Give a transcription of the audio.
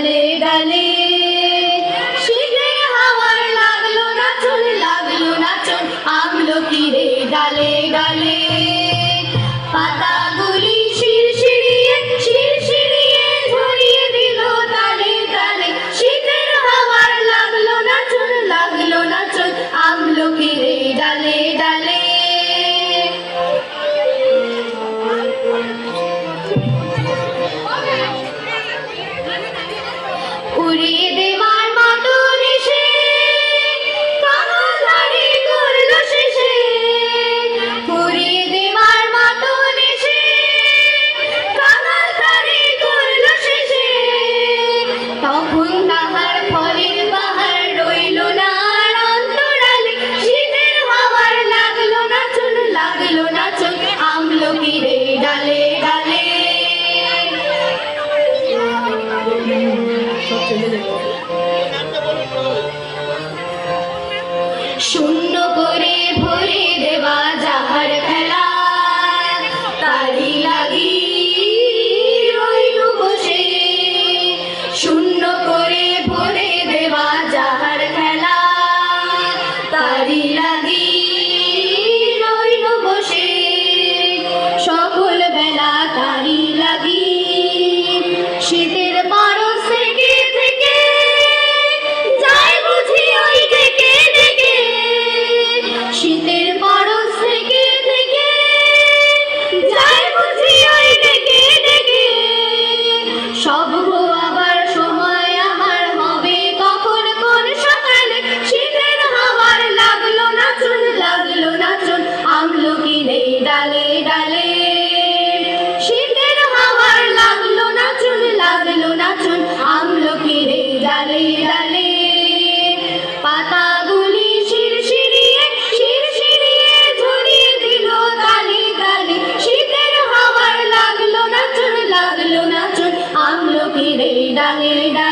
ডালে ডালে শূন্য করে ভরে দেবা যাহার খেলা। তারি লাগি রইল বসে। শূন্য করে ভরে দেওয়া যাহার da ni da